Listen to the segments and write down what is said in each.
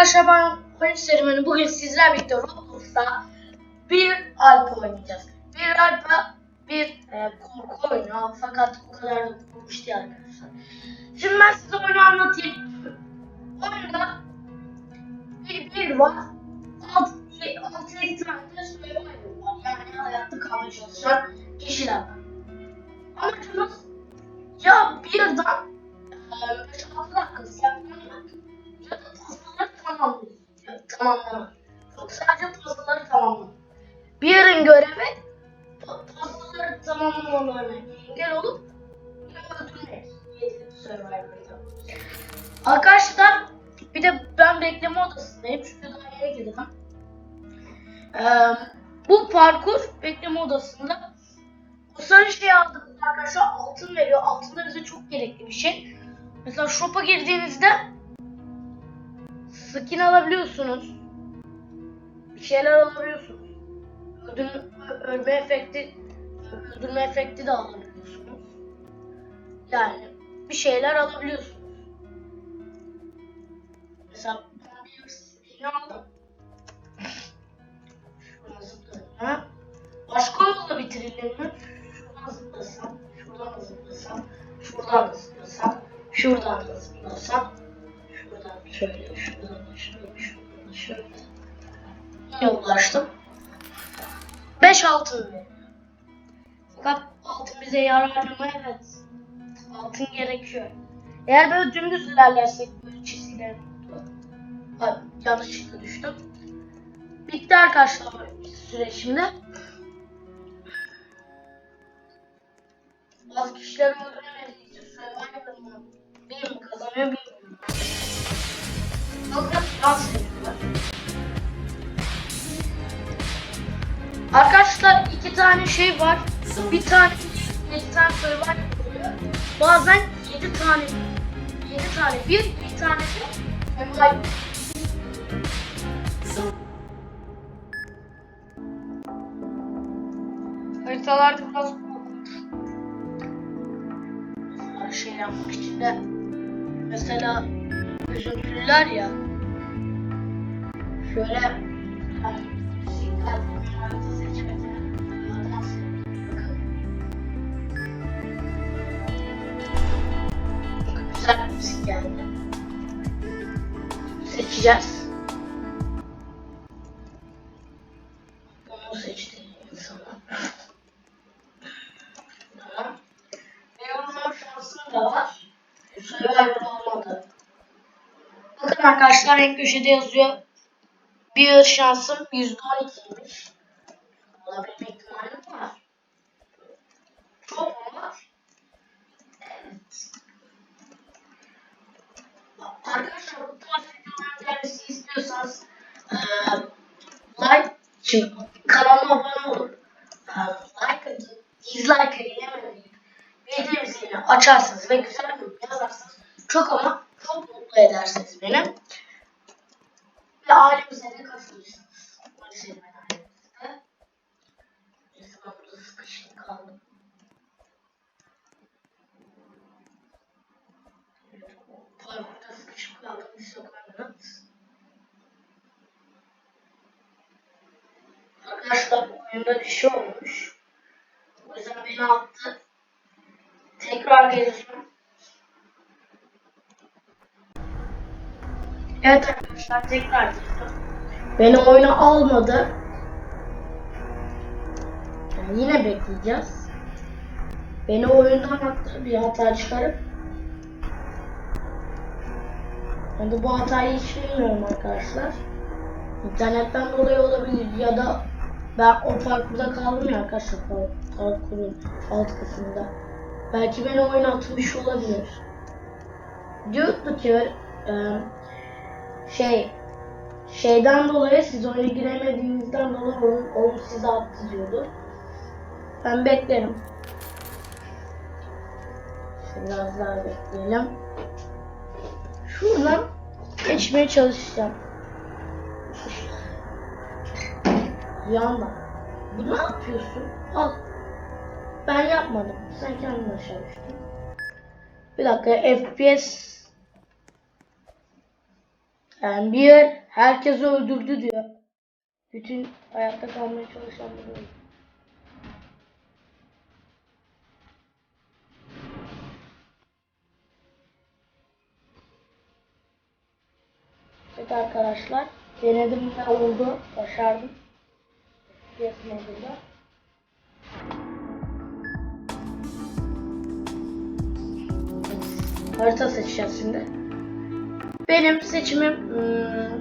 arkadaşlar ben oyun serüveni bugün sizler birlikte Roblox'ta bir Alp oynayacağız. Bir Alp'a bir e, korku oyunu fakat o kadar da korkunç değil arkadaşlar. Şimdi ben size oyunu anlatayım. Oyunda bir bir var. Alt, alt yedi tane de survival var. Yani hayatta kalmaya çalışan kişiler var. Bekleme odasında sarı şeyi aldık arkadaşlar altın veriyor. Altın da bize çok gerekli bir şey. Mesela shop'a girdiğinizde skin alabiliyorsunuz. Bir şeyler alabiliyorsunuz. Öldürme, ölme efekti öldürme efekti de alabiliyorsunuz. Yani bir şeyler alabiliyorsunuz. Mesela ben bir skin aldım. Zıplayayım. Başka yolla bitirelim mi? Şuradan zıplasam, şuradan da zıplasam, şuradan da zıplasam, şuradan da zıplasam, şuradan şöyle, şuradan da şöyle, şuradan da şöyle. Yine ulaştım. 5 altın. Fakat altın bize yarar mı? Evet. Altın gerekiyor. Eğer böyle dümdüz ilerlersek böyle çizgiler Ay, yanlışlıkla düştüm. Bitti arkadaşlar süre şimdi. Bazı kişiler öldüremediği için Survivor'ın bir mi kazanıyor bir mi? Fakat dans ediyorlar. Arkadaşlar iki tane şey var. Bir tane yedi tane Survivor oluyor. Bazen yedi tane yedi tane bir, bir tane de Survivor. Şey yapmak için de mesela üzüntülüler ya şöyle. Güzel bir müzik. Seçeceğiz. Survivor olmadı. Bakın arkadaşlar en köşede yazıyor. Bir şansım %12'ymiş. Olabilme ihtimalim var. Çok mu var? Evet. Arkadaşlar bu tarz videoların gelmesi istiyorsanız eee like için kanalıma abone olup eee, like atın, dislike eylemeyin. Zilini açarsınız ve güzel yorum yazarsanız çok ama çok mutlu edersiniz beni. Ve ailemize de katılırsınız. Polis elmen ailemizde. Neyse ben kaldım. Parkurda sıkışıp kaldım. Bir sokağına. Arkadaşlar oyunda bir şey olmuş. O yüzden beni attı. Tekrar geleceğim. Evet arkadaşlar tekrar geldim. Beni oyuna almadı. Yani yine bekleyeceğiz. Beni oyundan attı bir hata çıkarıp. Ben de bu hatayı hiç bilmiyorum arkadaşlar. İnternetten dolayı olabilir ya da ben o parkurda kaldım ya arkadaşlar par- parkurun alt kısmında. Belki beni oyuna atmış olabilir. Diyordu ki e, şey şeyden dolayı siz oyuna giremediğinizden dolayı onu, onu size attı diyordu. Ben beklerim. Biraz daha bekleyelim. Şuradan geçmeye çalışacağım. Yanma. Bu ne yapıyorsun? Al. Ben yapmadım. Kendin aşağı düştün. Bir dakika FPS Yani bir yer herkesi öldürdü diyor. Bütün hayatta kalmaya çalışanları öldürdü. Evet arkadaşlar denedim ve oldu. Başardım. FPS modunda. Harita seçeceğiz şimdi. Benim seçimim hmm,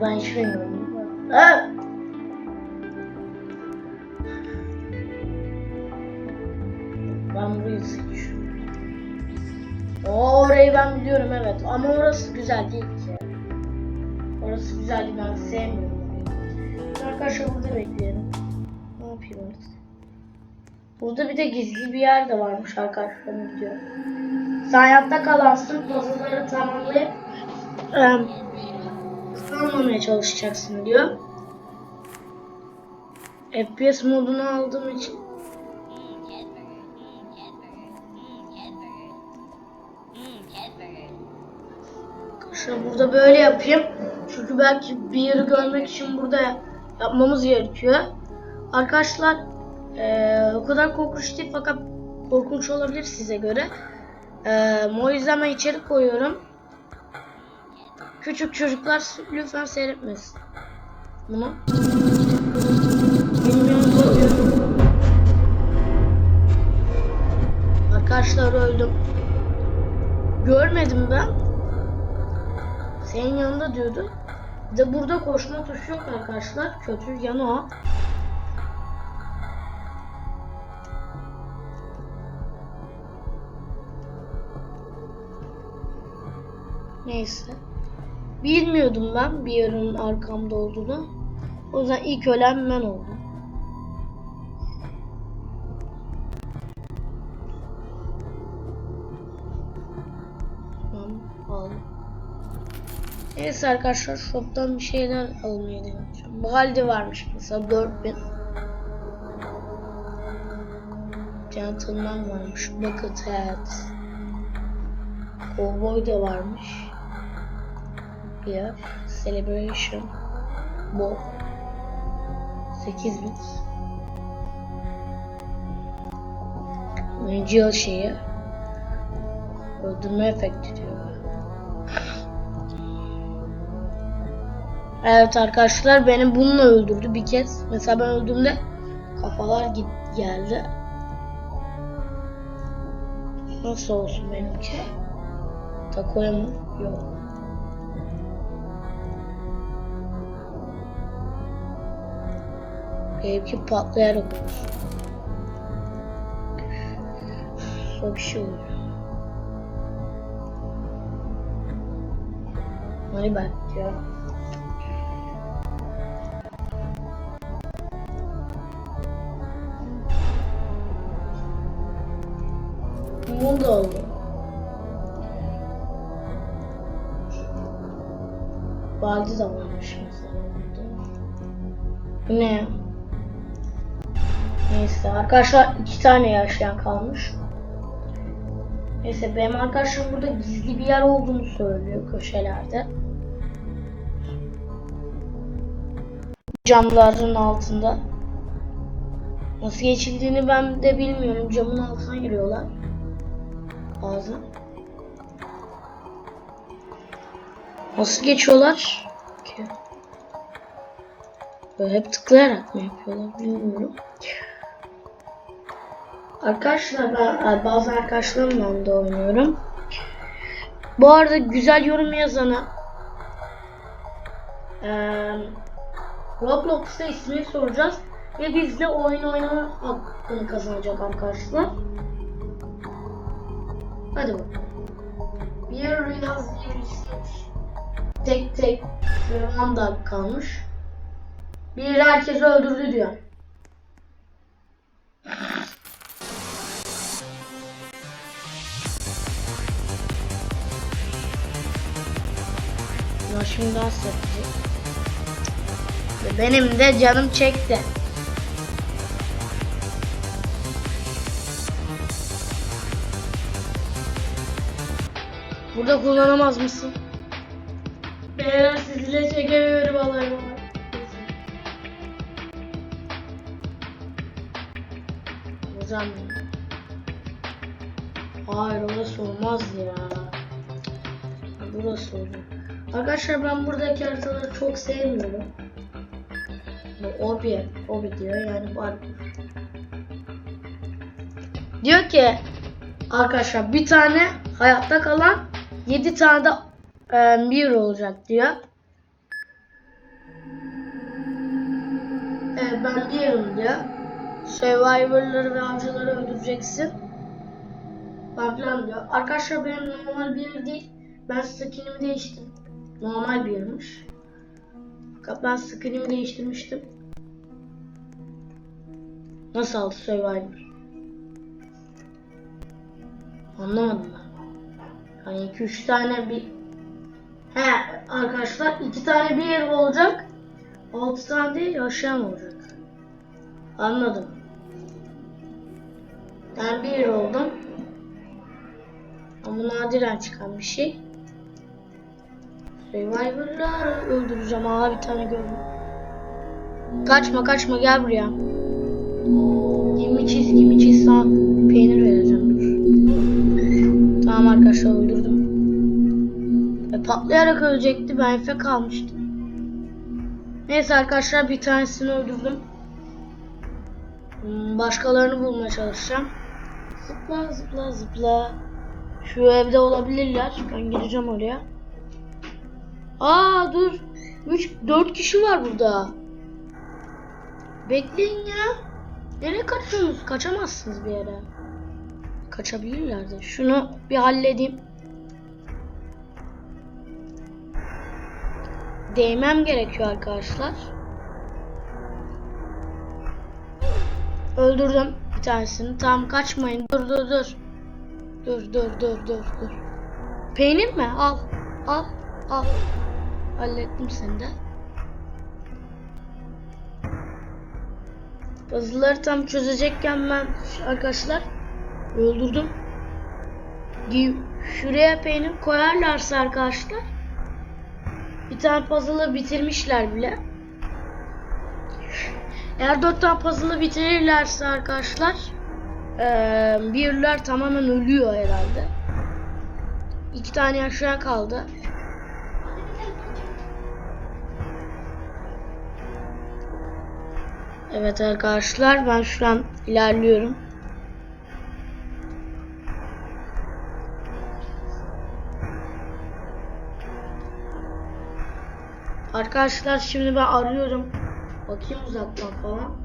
ben bilmiyorum. Ha! Ben burayı seçiyorum. Orayı ben biliyorum evet ama orası güzel değil ki. Orası güzel değil ben sevmiyorum. Arkadaşlar burada bekleyelim. Ne yapayım artık? Burada bir de gizli bir yer de varmış arkadaşlarım diyor. Hayatta kalansın, puzzle'ları tamamlayıp kalmamaya çalışacaksın diyor. FPS modunu aldığım için Arkadaşlar burada böyle yapayım. Çünkü belki bir yeri görmek için burada yapmamız gerekiyor. Arkadaşlar eee, o kadar korkunç değil fakat korkunç olabilir size göre. Eee o yüzden ben içeri koyuyorum. Küçük çocuklar lütfen seyretmesin. Bunu. Arkadaşlar öldüm. Görmedim ben. Senin yanında diyordu. Bir de burada koşma tuşu yok arkadaşlar. Kötü yanı o. Neyse. Bilmiyordum ben bir yerin arkamda olduğunu. O yüzden ilk ölen ben oldum. Aldım. Neyse arkadaşlar shop'tan bir şeyler almaya. Bu halde varmış mesela 4000. Gentleman varmış. Bucket hat. Cowboy da varmış. Bir Celebration. Bu. 8 bit. Angel şeyi. Öldürme efekti diyor. Evet arkadaşlar beni bununla öldürdü bir kez. Mesela ben öldüğümde kafalar git geldi. Nasıl olsun benimki? Takoya mı? Yok. Benimki patlayarak olsun. Son bir şey oluyor. Hadi ben ya. Da ne ya? Neyse arkadaşlar iki tane yaşayan kalmış. Neyse benim arkadaşım burada gizli bir yer olduğunu söylüyor köşelerde. Camların altında. Nasıl geçildiğini ben de bilmiyorum. Camın altına giriyorlar. Bazen. Nasıl geçiyorlar? Ki? Böyle hep tıklayarak mı yapıyorlar bilmiyorum. Arkadaşlar ben bazı arkadaşlarımla da oynuyorum. Bu arada güzel yorum yazana eee Roblox'ta ismini soracağız ve biz de oyun oynama hakkını kazanacak arkadaşlar. Hadi bakalım. Bir Reels diye birisi tek tek ve 10 dakika kalmış. Bir herkesi öldürdü diyor. Hassetti. Ve Benim de canım çekti. Burada kullanamaz mısın? Beyler sizinle çekemiyorum alayım. Hocam. Hayır orası olmaz ya. Burası olacak. Arkadaşlar ben buradaki haritaları çok sevmiyorum. Bu obi, obi diyor yani parkur. Diyor ki arkadaşlar bir tane hayatta kalan 7 tane de e, bir olacak diyor. Evet ben diyorum diyor. Survivor'ları ve avcıları öldüreceksin. Falan diyor. Arkadaşlar benim normal bir değil. Ben skinimi değiştirdim. Normal birmiş. Fakat ben skinimi değiştirmiştim. Nasıl aldı Survivor? Anlamadım ben. Hani 2-3 tane bir... He arkadaşlar 2 tane bir yer olacak. 6 tane değil yaşam olacak. Anladım. Ben bir yer oldum. Ama nadiren çıkan bir şey. Survivor'ları öldüreceğim. Aa bir tane gördüm. Kaçma kaçma gel buraya. 20 çizgimi çiz sana peynir vereceğim dur. Tamam arkadaşlar öldürdüm. E, patlayarak ölecekti. Ben efe kalmıştım. Neyse arkadaşlar bir tanesini öldürdüm. Hmm, Başkalarını bulmaya çalışacağım. Zıpla zıpla zıpla. Şu evde olabilirler. Ben gideceğim oraya. Aa dur. 3 4 kişi var burada. Bekleyin ya. Nereye kaçıyorsunuz? Kaçamazsınız bir yere. Kaçabilirler de. Şunu bir halledeyim. Değmem gerekiyor arkadaşlar. Öldürdüm bir tanesini. Tamam kaçmayın. Dur dur dur. Dur dur dur dur dur. Peynir mi? Al. Al. Al. Hallettim seni de. Puzzle'ları tam çözecekken ben arkadaşlar öldürdüm. Şuraya peynir koyarlarsa arkadaşlar bir tane puzzle'ı bitirmişler bile. Eğer dört tane puzzle'ı bitirirlerse arkadaşlar birler tamamen ölüyor herhalde. İki tane aşağı kaldı. Evet arkadaşlar ben şu an ilerliyorum. Arkadaşlar şimdi ben arıyorum. Bakayım uzaktan falan.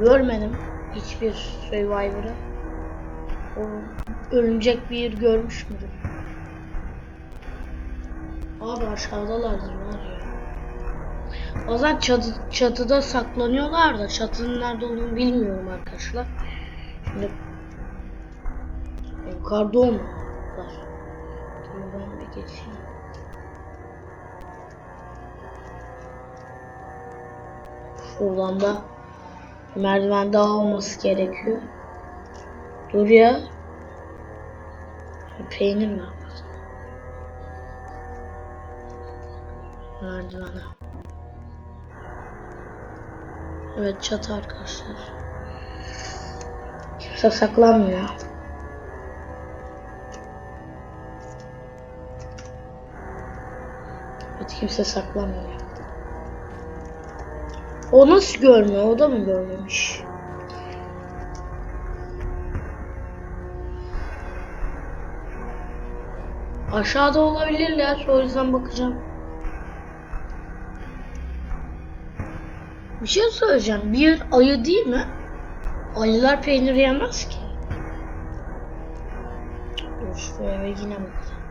Görmedim hiçbir Survivor'ı. Örümcek bir görmüş müdür? Abi aşağıdalardır var ya. O zaman çatı, çatıda saklanıyorlar da çatının nerede olduğunu bilmiyorum arkadaşlar. Şimdi yukarıda olmalılar. Tamam ben bir geçeyim. Şuradan da merdiven daha olması gerekiyor. Dur ya. Peynir mi yapalım? Evet çatı arkadaşlar. Kimse saklanmıyor. Evet kimse saklanmıyor. O nasıl görmüyor? O da mı görmemiş? Aşağıda olabilirler. O yüzden bakacağım. Bir şey söyleyeceğim. Bir ayı değil mi? Ayılar peynir yemez ki. Dur şu eve yine bakacağım.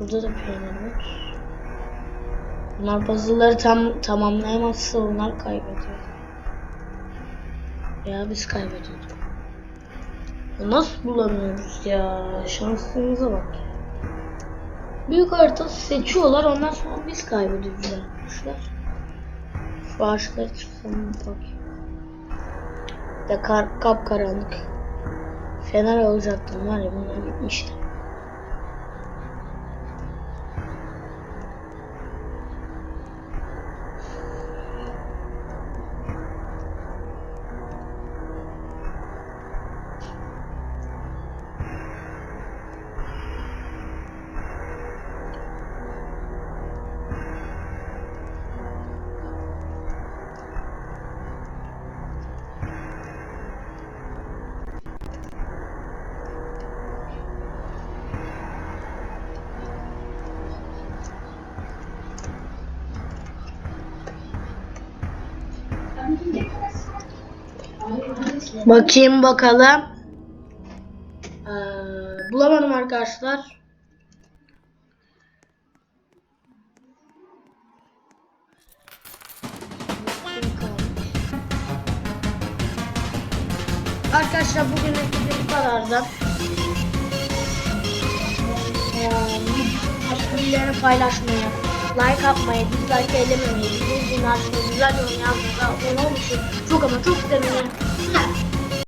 Burada da peynir var. Bunlar puzzle'ları tam tamamlayamazsa onlar kaybediyor. Ya biz kaybediyorduk. Ya Nasıl bulamıyoruz ya? Şansımıza bak. Büyük harita seçiyorlar ondan sonra biz kaybediyoruz arkadaşlar. Şu ağaçlara çıksam bak. De kar, kapkaranlık. Fener alacaktım var ya bunlar gitmişti. Bakayım bakalım. Ee, bulamadım arkadaşlar. Arkadaşlar bugün bu kadardı. Ee, Başka birilerine paylaşmayı, like atmayı, dislike elememeyi, bildiğin açmayı, güzel yorum yazmayı, abone olmayı çok ama çok sevinirim.